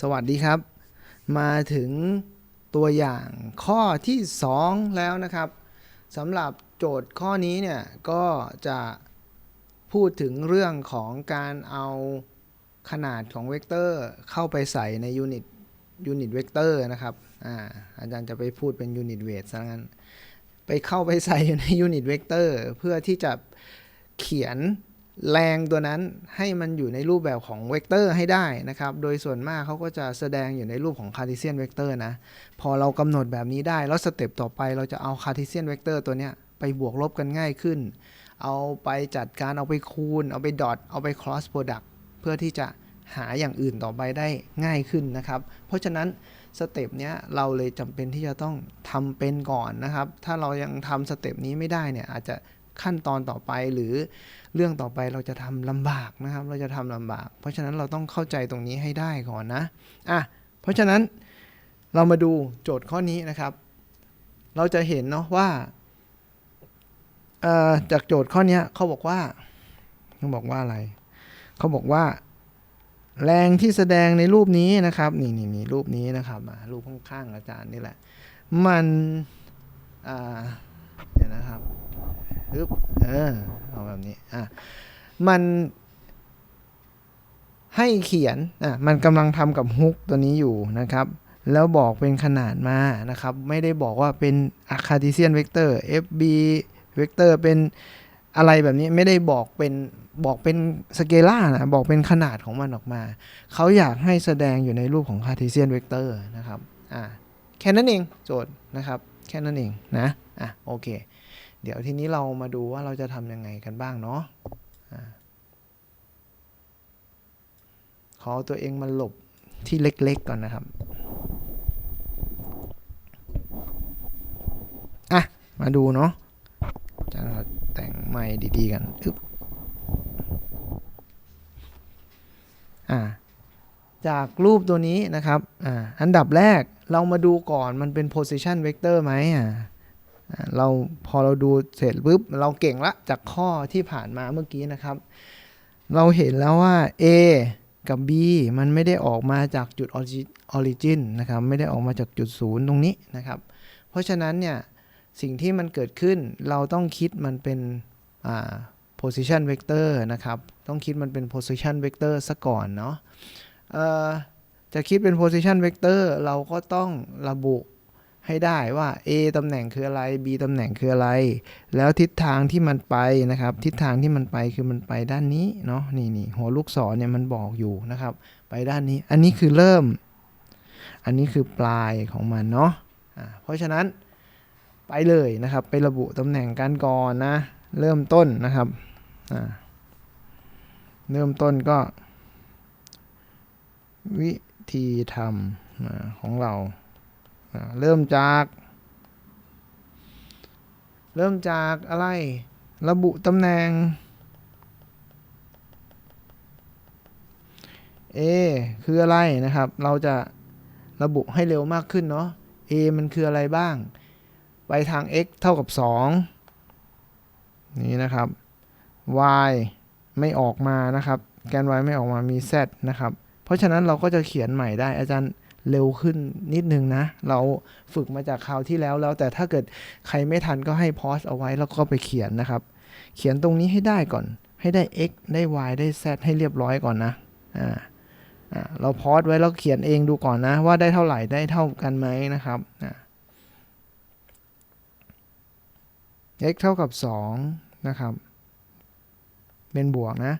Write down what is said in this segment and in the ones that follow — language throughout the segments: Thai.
สวัสดีครับ มาถึงตัวอย่างข้อที่ 2 แล้วนะครับสำหรับโจทย์ข้อนี้เนี่ย ก็จะพูดถึงเรื่องของการเอาขนาดของเวกเตอร์เข้าไปใส่ในยูนิตยูนิตเวกเตอร์นะครับอาอาจารย์จะไปพูดเป็นยูนิตเวทซะงั้น ไปเข้าไปใส่อยู่ในยูนิตเวกเตอร์เพื่อที่จะเขียน แรงตัวนั้นให้มันอยู่ในรูปแบบของเวกเตอร์ให้ได้นะครับ โดยส่วนมากเขาก็จะแสดงอยู่ในรูปของคาร์ติเซียนเวกเตอร์นะ พอเรากำหนดแบบนี้ได้ แล้วสเต็ปต่อไปเราจะเอาคาร์ติเซียนเวกเตอร์ตัวเนี้ยไปบวกลบกันง่ายขึ้น เอาไปจัดการเอาไปคูณ เอาไปดอทเอาไป cross product เพื่อที่จะหาอย่างอื่นต่อไปได้ง่ายขึ้นนะครับ เพราะฉะนั้นสเต็ปเนี้ยเราเลยจำเป็นที่จะต้องทำเป็นก่อนนะครับ ถ้าเรายังทำสเต็ปนี้ไม่ได้เนี่ยอาจจะ ขั้นตอนต่อไปหรือเรื่องต่อไปเราจะทำลำบากนะครับ เราจะทำลำบาก เพราะฉะนั้นเราต้องเข้าใจตรงนี้ให้ได้ก่อนนะอะเพราะฉะนั้นเรามาดูโจทย์ข้อนี้นะครับ เราจะเห็นเนาะว่าจากโจทย์ข้อนี้เขาบอกว่าเขาบอกว่าอะไรเขาบอกว่า แรงที่แสดงในรูปนี้นะครับ นี่นี่นี่รูปนี้นะครับอะรูปข้างๆอาจารย์นี่แหละ มันอ่าเดี๋ยวนะครับึบเออเอาแบบนี้อะมันให้เขียนอะมันกำลังทำกับฮุกตัวนี้อยู่นะครับ แล้วบอกเป็นขนาดมานะครับ ไม่ได้บอกว่าเป็นอะคาติเซียนเวกเตอร์ FB เวกเตอร์เป็นอะไรแบบนี้ไม่ได้บอกเป็นบอกเป็นสเกล่านะบอกเป็นขนาดของมันออกมา เขาอยากให้แสดงอยู่ในรูปของคาร์ติเซียนเวกเตอร์นะครับอ่าแค่นั้นเองโจทย์นะครับ แค่นั้นเองนะอะโอเค เดี๋ยวทีนี้เรามาดูว่าเราจะทำยังไงกันบ้างเนาะขอตัวเองมาหลบที่เล็กๆก่อนนะครับ อะ มาดูเนาะจะแต่งไม้ดีๆกันอึบอ่าจากรูปตัวนี้นะครับ อ่า อันดับแรกเรามาดูก่อนมันเป็น position vector ไหมอ่าอ่า เราพอเราดูเสร็จปุ๊บเราเก่งละจากข้อที่ผ่านมาเมื่อกี้นะครับ เราเห็นแล้วว่า A กับ B มันไม่ได้ออกมาจากจุด origi- origin นะครับ ไม่ได้ออกมาจากจุดศูนย์ตรงนี้นะครับ เพราะฉะนั้นเนี่ยสิ่งที่มันเกิดขึ้นเราต้องคิดมันเป็นอ่า position vector นะครับ ต้องคิดมันเป็น position vector ซะก่อนเนาะจะคิดเป็น position vector เราก็ต้องระบุ ให้ได้ว่า A ตำแหน่งคืออะไร B ตำแหน่งคืออะไร แล้วทิศทางที่มันไปนะครับ ทิศทางที่มันไปคือมันไปด้านนี้เนาะนี่นี่หัวลูกศรเนี่ยมันบอกอยู่นะครับ ไปด้านนี้ อันนี้คือเริ่ม อันนี้คือปลายของมันเนาะอ่าเพราะฉะนั้นไปเลยนะครับ ไประบุตำแหน่งกันก่อนนะ เริ่มต้นนะครับเริ่มต้นก็ วิธีทำของเรา เริ่มจาก เริ่มจากอะไร ระบุตำแหน่ง A คืออะไรนะครับ เราจะระบุให้เร็วมากขึ้นเนาะ A มันคืออะไรบ้าง ไปทาง x เท่ากับ 2 นี่นะครับ y ไม่ออกมานะครับ แกน y ไม่ออกมามี z นะครับ เพราะฉะนั้นเราก็จะเขียนใหม่ได้อาจารย์ เร็วขึ้นนิดนึงนะ เราฝึกมาจากคราวที่แล้วแล้ว แต่ถ้าเกิดใครไม่ทันก็ให้พอสเอาไว้แล้วก็ไปเขียนนะครับ เขียนตรงนี้ให้ได้ก่อน ให้ได้ x ได้ y ได้ z ให้เรียบร้อยก่อนนะอ่าอ่าเราพอสไว้แล้วเขียนเองดูก่อนนะ ว่าได้เท่าไหร่ได้เท่ากันไหมนะครับอ่า x เท่ากับ 2 นะครับ เป็นบวกนะ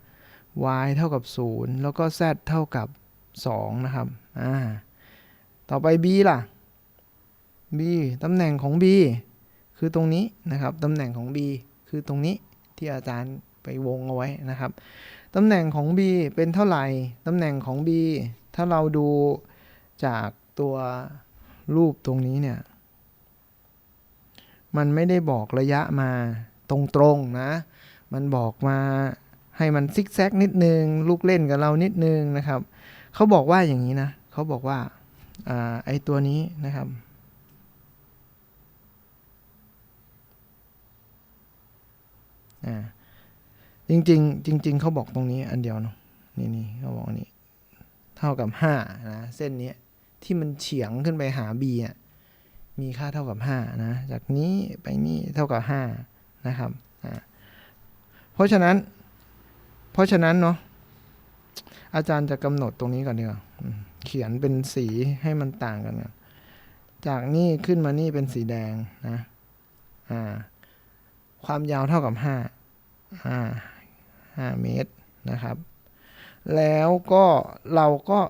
y เท่ากับ 0 แล้วก็ z เท่ากับ 2 นะครับ อ่า ต่อไป b ล่ะ b ตำแหน่งของ b คือตรงนี้นะครับ ตำแหน่งของ b คือตรงนี้ที่อาจารย์ไปวงเอาไว้นะครับ ตำแหน่งของ b เป็นเท่าไหร่ ตำแหน่งของ b ถ้าเราดูจากตัวรูปตรงนี้เนี่ย มันไม่ได้บอกระยะมาตรงๆนะ มันบอกมาให้มันซิกแซกนิดนึง ลูกเล่นกับเรานิดนึงนะครับ เขาบอกว่าอย่างนี้นะ เขาบอกว่า อไอตัวนี้นะครับอ่าจริงๆจริง ๆเขาบอกตรงนี้อันเดียวเนาะนี่นี่เขาบอกอันนี้เท่ากับ5นะเส้นนี้ที่มันเฉียงขึ้นไปหา b อะมีค่าเท่ากับ5นะจากนี้ไปนี่เท่ากับ5นะครับเพราะฉะนั้น เพราะฉะนั้นเนาะอาจารย์จะกำหนดตรงนี้ก่อนดีกว่า เขียนเป็นสีให้มันต่างกันจากนี่ขึ้นมานี่เป็นสีแดงนะอ่าความยาวเท่ากับ5อ่า5เมตรนะครับ แล้วก็เราก็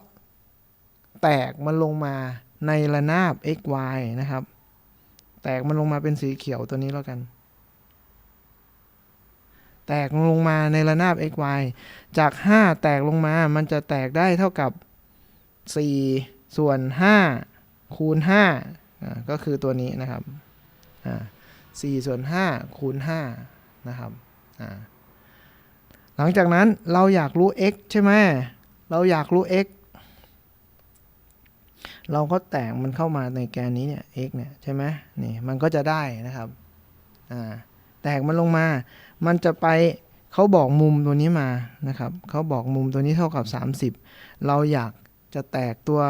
แตกมันลงมาในระนาบ x y นะครับ แตกมันลงมาเป็นสีเขียวตัวนี้แล้วกัน แตกลงมาในระนาบ x y จาก 5 แตกลงมา มันจะแตกได้เท่ากับ 4 ส่วน 5 คูณ5อ่าก็คือตัวนี้นะครับอ่า4ส่วน5คูณ5นะครับหลังจากนั้นเราอยากรู้ x ใช่ไหมเราอยากรู้ x เราก็แตกมันเข้ามาในแกนนี้เนี่ย x เนี่ยใช่ไหมนี่มันก็จะได้นะครับอ่าแตกมันลงมา มันจะไปเขาบอกมุมตัวนี้มานะครับเขาบอกมุมตัวนี้เท่ากับ 30 เราอยาก จะแตกตัว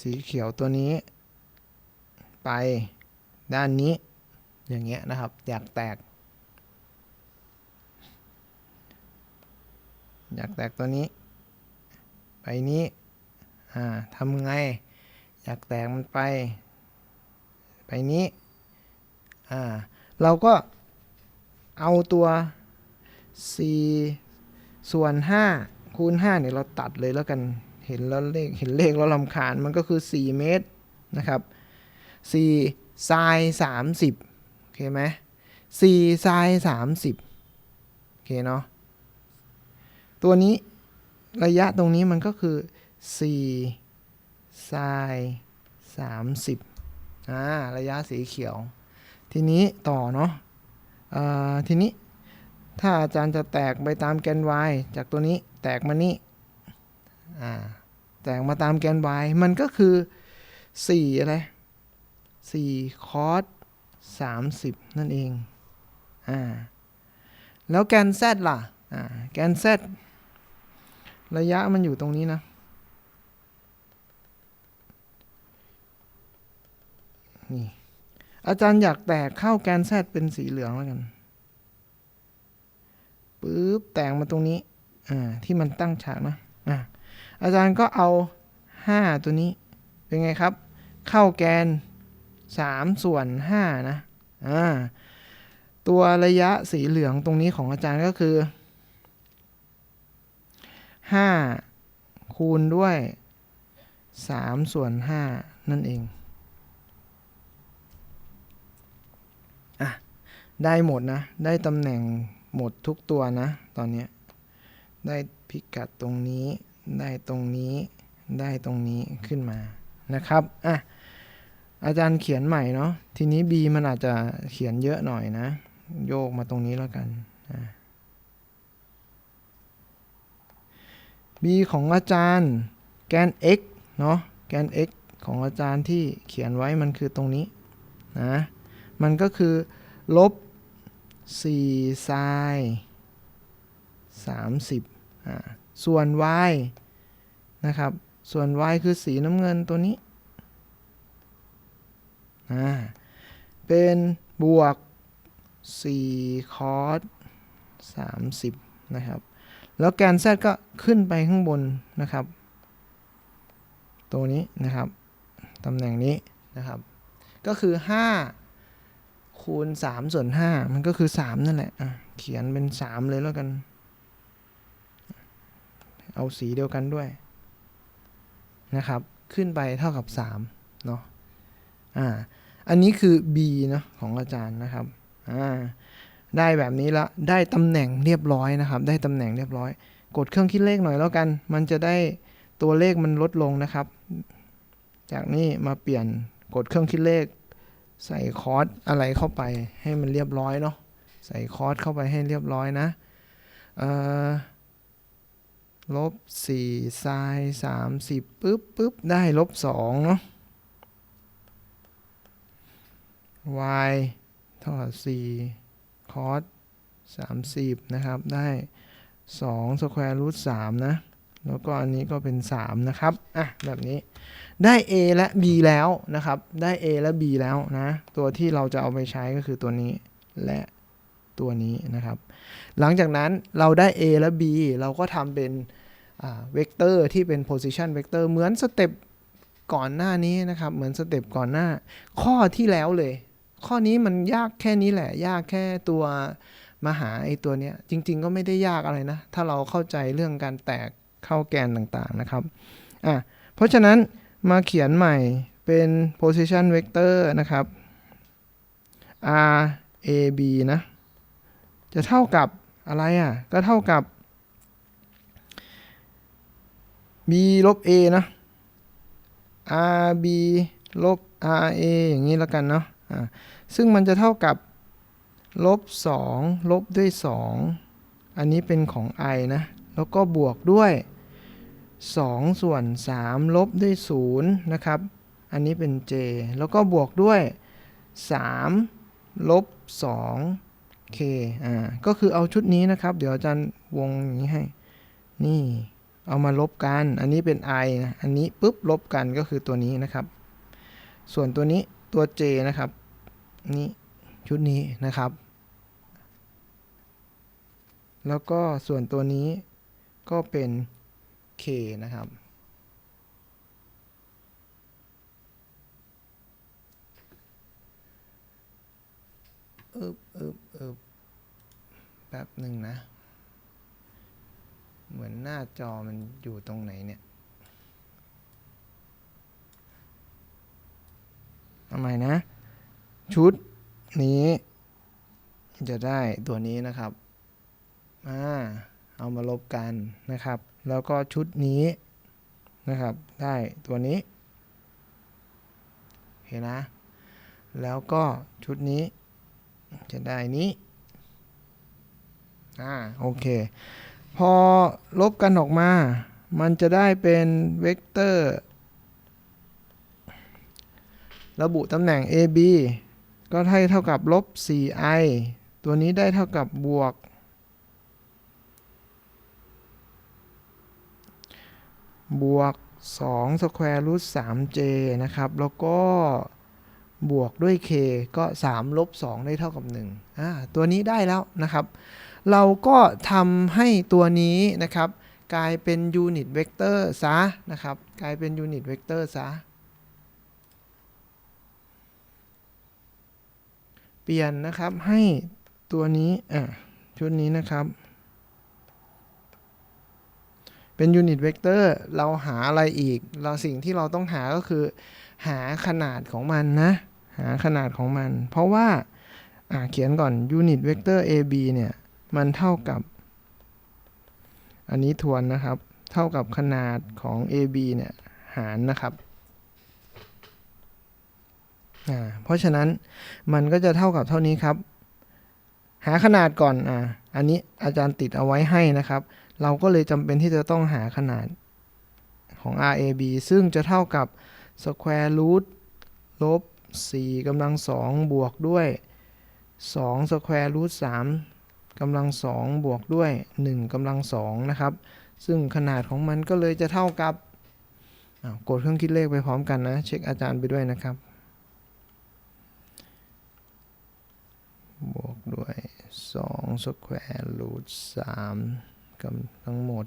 สีเขียวตัวนี้ ไปด้านนี้ อย่างเงี้ยนะครับ อยากแตก อยากแตกตัวนี้ ไปนี้อ่าทำไง อยากแตกมันไป ไปนี้อ่าเราก็เอาตัว4 ส่วน 5 คูณ5เนี่ยเราตัดเลยแล้วกันเห็นแล้วเลขเห็นเลขแล้วลำคาญมันก็คือ 4 เมตรนะครับ4ไซน์30โอเคไหม4ไซน์30โอเคเนาะตัวนี้ระยะตรงนี้มันก็คือ4ไซน์30อ่าระยะสีเขียว ทีนี้ต่อเนาะอ่าทีนี้ ถ้าอาจารย์จะแตกไปตามแกน y จากตัวนี้แตกมานี่แตกมาตามแกน y มันก็คือ 4 อะไร 4 คอส30 นั่นเองอ่าแล้วแกน z ล่ะอ่าแกน z ระยะมันอยู่ตรงนี้นะ นี่ อาจารย์อยากแตกเข้าแกน z เป็นสีเหลืองแล้วกัน ปึ๊บแตกมาตรงนี้อ่าที่มันตั้งฉากนะอ่าอาจารย์ก็เอา 5 ตัวนี้เป็นไงครับ เข้าแกน 3 ส่วน 5 นะอ่าตัวระยะสีเหลืองตรงนี้ของอาจารย์ก็คือ 5 คูณด้วย 3 ส่วน 5 นั่นเองอะได้หมดนะ ได้ตำแหน่ง หมดทุกตัวนะ ตอนนี้ได้พิกัดตรงนี้ ได้ตรงนี้ ได้ตรงนี้ขึ้นมานะครับอะอาจารย์เขียนใหม่เนาะทีนี้ B มันอาจจะเขียนเยอะหน่อยนะ โยกมาตรงนี้แล้วกันอะ b ของอาจารย์แกน x เนาะแกน x ของอาจารย์ที่เขียนไว้มันคือตรงนี้นะมันก็คือลบ 4ไซน์30อ่าส่วน y นะครับ ส่วน y คือสีน้ำเงินตัวนี้อ่าเป็นบวก4คอส30 นะครับ แล้วแกน z ก็ขึ้นไปข้างบนนะครับ ตัวนี้นะครับ ตำแหน่งนี้นะครับ ก็คือ 5 คูณ3ส่วน5มันก็คือ3นั่นแหละะเขียนเป็น3เลยแล้วกัน เอาสีเดียวกันด้วยนะครับ ขึ้นไปเท่ากับ3เนาะอ่าอันนี้คือ b เนาะของอาจารย์นะครับอ่าได้แบบนี้ล้วได้ตำแหน่งเรียบร้อยนะครับ ได้ตำแหน่งเรียบร้อย กดเครื่องคิดเลขหน่อยแล้วกัน มันจะได้ตัวเลขมันลดลงนะครับ จากนี้มาเปลี่ยนกดเครื่องคิดเลข ใส่คอร์สอะไรเข้าไปให้มันเรียบร้อยเนาะใส่คอร์สเข้าไปให้เรียบร้อยนะลบสี่ไซน์สามสิบปึ๊บปึ๊บได้ลบสองเนาะ y เท่ากับสี่คอส30 นะครับ ได้2 square root 3นะ แล้วก็อันนี้ก็เป็น 3 นะครับ อะ แบบนี้ ได้ a และ b แล้วนะครับ ได้ a และ b แล้วนะ ตัวที่เราจะเอาไปใช้ก็คือตัวนี้และตัวนี้นะครับ หลังจากนั้นเราได้ a และ b เราก็ทำเป็นเวกเตอร์ที่เป็น position vector เหมือนสเต็ปก่อนหน้านี้นะครับ เหมือนสเต็ปก่อนหน้า ข้อที่แล้วเลย ข้อนี้มันยากแค่นี้แหละ ยากแค่ตัวมาหาไอตัวเนี้ย จริง ๆ ก็ไม่ได้ยากอะไรนะ ถ้าเราเข้าใจเรื่องการแตก เข้าแกนต่างๆนะครับอะเพราะฉะนั้นมาเขียนใหม่เป็น position vector นะครับ r a b นะ จะเท่ากับอะไรอะ ก็เท่ากับ b ลบ a นะ r b ลบ r a อย่างนี้แล้วกันเนาะอ่าซึ่งมันจะเท่ากับลบ 2 ลบด้วย 2 อันนี้เป็นของ i นะ แล้วก็บวกด้วย 2 ส่วน 3 ลบด้วย0นะครับ อันนี้เป็น j แล้วก็บวกด้วย 3 ลบ 2 k อ่า ก็คือเอาชุดนี้นะครับ เดี๋ยวอาจารย์วงอย่างนี้ให้ นี่ เอามาลบกัน อันนี้เป็น i นะ อันนี้ปุ๊บลบกันก็คือตัวนี้นะครับ ส่วนตัวนี้ตัว j นะครับ นี่ชุดนี้นะครับ แล้วก็ส่วนตัวนี้ ก็เป็น k นะครับ อึบอึบอึบแป๊บหนึ่งนะ เหมือนหน้าจอมันอยู่ตรงไหนเนี่ยทำไมนะ ชุดนี้ จะได้ตัวนี้นะครับ อ่า เอามาลบกันนะครับ แล้วก็ชุดนี้นะครับ ได้ตัวนี้ เห็นนะ แล้วก็ชุดนี้จะได้นี้ อ่า โอเค พอลบกันออกมา มันจะได้เป็นเวกเตอร์ ระบุตำแหน่ง AB ก็ให้เท่ากับลบ 4i ตัวนี้ได้เท่ากับบวก บวก2 square root 3j นะครับ แล้วก็บวกด้วย k ก็ 3 ลบ 2 ได้เท่ากับ1อ่าตัวนี้ได้แล้วนะครับ เราก็ทำให้ตัวนี้นะครับ กลายเป็นยูนิตเวกเตอร์ซะนะครับ กลายเป็นยูนิตเวกเตอร์ซะ เปลี่ยนนะครับให้ตัวนี้อะชุดนี้นะครับ เป็นยูนิตเวกเตอร์เราหาอะไรอีก เราสิ่งที่เราต้องหาก็คือ หาขนาดของมันนะ หาขนาดของมัน เพราะว่าอ่าเขียนก่อนยูนิตเวกเตอร์ AB เนี่ย มันเท่ากับ อันนี้ทวนนะครับ เท่ากับขนาดของ AB เนี่ยหารนะครับอ่าเพราะฉะนั้นมันก็จะเท่ากับเท่านี้ครับ หาขนาดก่อนอ่าอันนี้อาจารย์ติดเอาไว้ให้นะครับ เราก็เลยจำเป็นที่จะต้องหาขนาดของ RAB ซึ่งจะเท่ากับ square root ลบ4กำลัง2บวกด้วย2 square root 3กำลัง2บวกด้วย 1กำลัง2นะครับ ซึ่งขนาดของมันก็เลยจะเท่ากับกดเครื่องคิดเลขไปพร้อมกันนะ เช็คอาจารย์ไปด้วยนะครับ บวกด้วย2 square root 3 กำทั้งหมด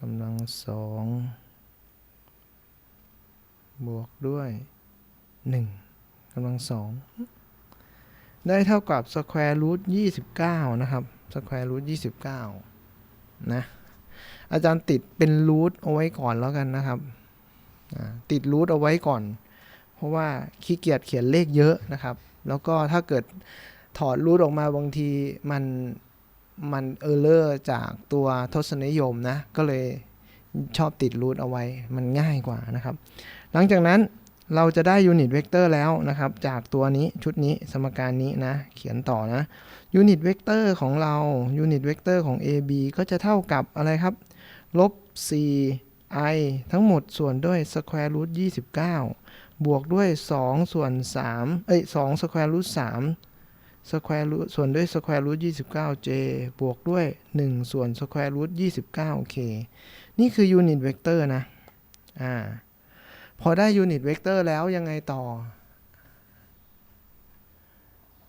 กำลัง2บวกด้วย 1กำลัง2ได้เท่ากับ square root 29นะครับ square root 29นะอาจารย์ติดเป็น root เอาไว้ก่อนแล้วกันนะครับติด root เอาไว้ก่อน เพราะว่าขี้เกียจเขียนเลขเยอะนะครับ แล้วก็ถ้าเกิดถอด root ออกมาบางทีมัน มันเออร์เลอร์จากตัวทศนิยมนะ ก็เลยชอบติด root เอาไว้ มันง่ายกว่านะครับ หลังจากนั้นเราจะได้ยูนิตเวกเตอร์แล้วนะครับ จากตัวนี้ชุดนี้สมการนี้นะ เขียนต่อนะยูนิตเวกเตอร์ของเรายูนิตเวกเตอร์ของ AB ก็จะเท่ากับอะไรครับ ลบ 4i ทั้งหมดส่วนด้วย square root 29 บวกด้วย 2 ส่วน 3 เอ้ย2 square root 3 สแควร์รูทส่วนด้วยสแควร์รูทยี่สิบเก้า j บวกด้วยหนึ่งส่วนสแควร์รูทยี่สิบเก้า k นี่คือยูนิตเวกเตอร์นะ อ่า พอได้ยูนิตเวกเตอร์แล้วยังไงต่อ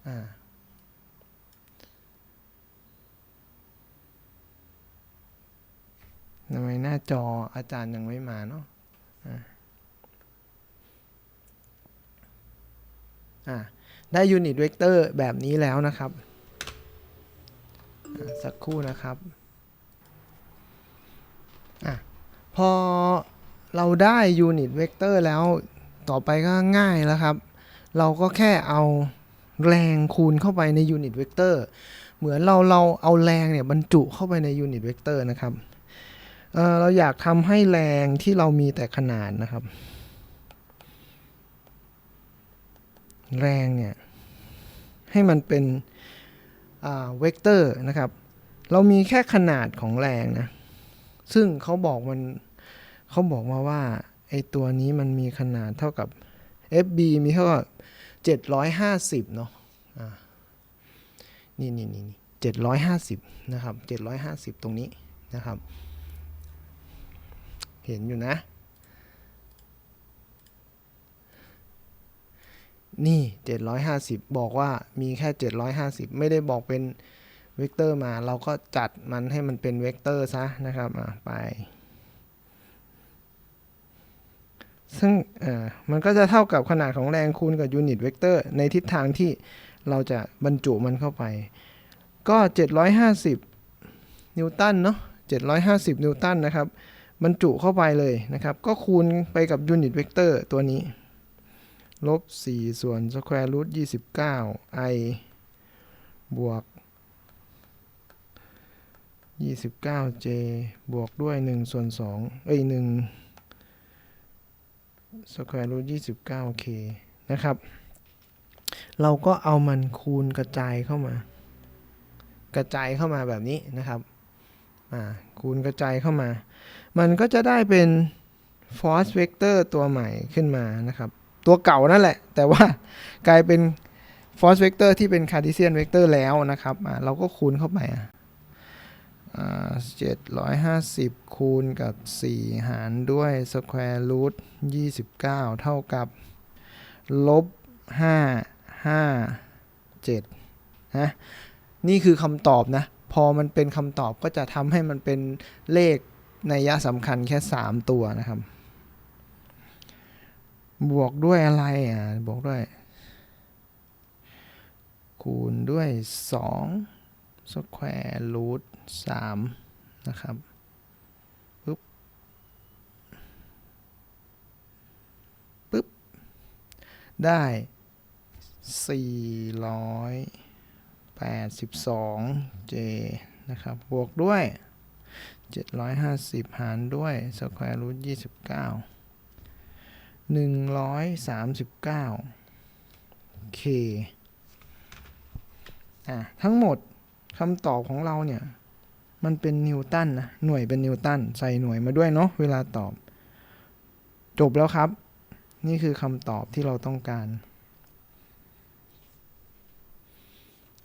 อ่าทำไมหน้าจออาจารย์ยังไม่มาเนาะอ่า ได้ยูนิตเวกเตอร์แบบนี้แล้วนะครับ สักครู่นะครับอะพอเราได้ยูนิตเวกเตอร์แล้วต่อไปก็ง่ายแล้วครับ เราก็แค่เอาแรงคูณเข้าไปในยูนิตเวกเตอร์เหมือนเราเราเอาแรงเนี่ยบรรจุเข้าไปในยูนิตเวกเตอร์นะครับเเราอยากทำให้แรงที่เรามีแต่ขนาดนะครับ แรงเนี่ยให้มันเป็นเวกเตอร์นะครับ เรามีแค่ขนาดของแรงนะ ซึ่งเขาบอกมันเขาบอกมาว่าไอตัวนี้มันมีขนาดเท่ากับ FB มีเท่ากับ 750 เนาะอ่านี่นี่นี่750นะครับ750ตรงนี้นะครับ เห็นอยู่นะ นี่ 750 บอกว่ามีแค่ 750 ไม่ได้บอกเป็นเวกเตอร์มา เราก็จัดมันให้มันเป็นเวกเตอร์ซะนะครับไป ซึ่งมันก็จะเท่ากับขนาดของแรงคูณกับยูนิตเวกเตอร์ในทิศทางที่เราจะบรรจุมันเข้าไป ก็ 750 นิวตันเนาะ750 นิวตันนะครับ บรรจุเข้าไปเลยนะครับ ก็คูณไปกับยูนิตเวกเตอร์ตัวนี้ ลบ 4 ส่วน square root 29 i บวก 29j บวกด้วย 1 ส่วน 2 เอ้ย1 square root 29k นะครับ เราก็เอามันคูณกระจายเข้ามา กระจายเข้ามาแบบนี้นะครับอ่าคูณกระจายเข้ามา มันก็จะได้เป็น force vector ตัวใหม่ขึ้นมานะครับ ตัวเก่านั่นแหละ แต่ว่ากลายเป็น force vector ที่เป็น Cartesian vector แล้วนะครับเราก็คูณเข้าไปเจ็ดร้อยห้าสิบคูณกับ 4 หารด้วย square root 29เท่ากับลบ5 5 7นะนี่คือคำตอบนะ พอมันเป็นคำตอบก็จะทำให้มันเป็นเลขในยะสำคัญแค่ 3 ตัวนะครับ บวกด้วยอะไรอะบวกด้วย คูณด้วย2 square root 3นะครับปึ๊บปึ๊บ ได้ 482 j นะครับ บวกด้วย 750 หารด้วย square root 29 139 k อะทั้งหมดคำตอบของเราเนี่ย มันเป็นนิวตันนะ หน่วยเป็นนิวตัน ใส่หน่วยมาด้วยเนาะเวลาตอบ จบแล้วครับ นี่คือคำตอบที่เราต้องการ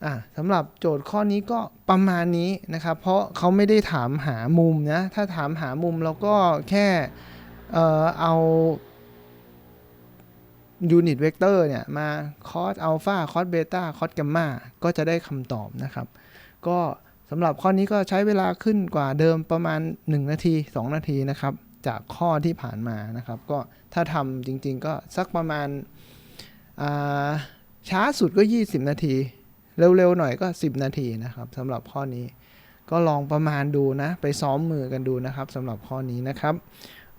อะสำหรับโจทย์ข้อนี้ก็ประมาณนี้นะครับ เพราะเขาไม่ได้ถามหามุมนะ ถ้าถามหามุมเราก็แค่เออเอา ยูนิตเวกเตอร์เนี่ยมาคอสอัลฟาคอสเบต้าคอสแกมมาก็จะได้คำตอบนะครับ ก็สำหรับข้อนี้ก็ใช้เวลาขึ้นกว่าเดิมประมาณ 1 นาที 2 นาทีนะครับ จากข้อที่ผ่านมานะครับ ก็ถ้าทำจริง ๆ ก็สักประมาณาช้าสุดก็ 20 นาที เร็ว ๆ หน่อยก็ 10 นาทีนะครับสำหรับข้อนี้ ก็ลองประมาณดูนะ ไปซ้อมมือกันดูนะครับสำหรับข้อนี้นะครับ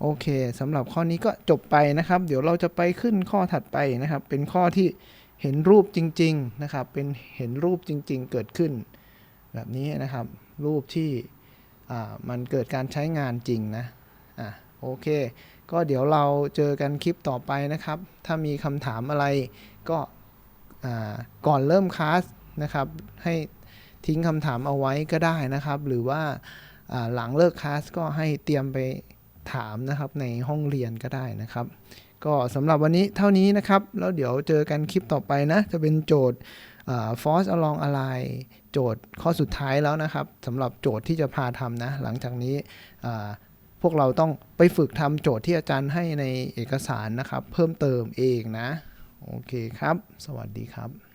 โอเคสำหรับข้อนี้ก็จบไปนะครับ เดี๋ยวเราจะไปขึ้นข้อถัดไปนะครับ เป็นข้อที่เห็นรูปจริง ๆนะครับ เป็นเห็นรูปจริง ๆ เกิดขึ้น แบบนี้นะครับ รูปที่มันเกิดการใช้งานจริงนะอะโอเค ก็เดี๋ยวเราเจอกันคลิปต่อไปนะครับ ถ้ามีคำถามอะไรก็ก่อนเริ่มคลาสนะครับ ให้ทิ้งคำถามเอาไว้ก็ได้นะครับ หรือว่าหลังเลิกคลาสก็ให้เตรียมไป ถามนะครับในห้องเรียนก็ได้นะครับ ก็สำหรับวันนี้เท่านี้นะครับ แล้วเดี๋ยวเจอกันคลิปต่อไปนะ จะเป็นโจทย์ force along align โจทย์ข้อสุดท้ายแล้วนะครับสำหรับโจทย์ที่จะพาทำนะ หลังจากนี้พวกเราต้องไปฝึกทำโจทย์ที่อาจารย์ให้ในเอกสารนะครับ เพิ่มเติมเองนะ โอเคครับ สวัสดีครับ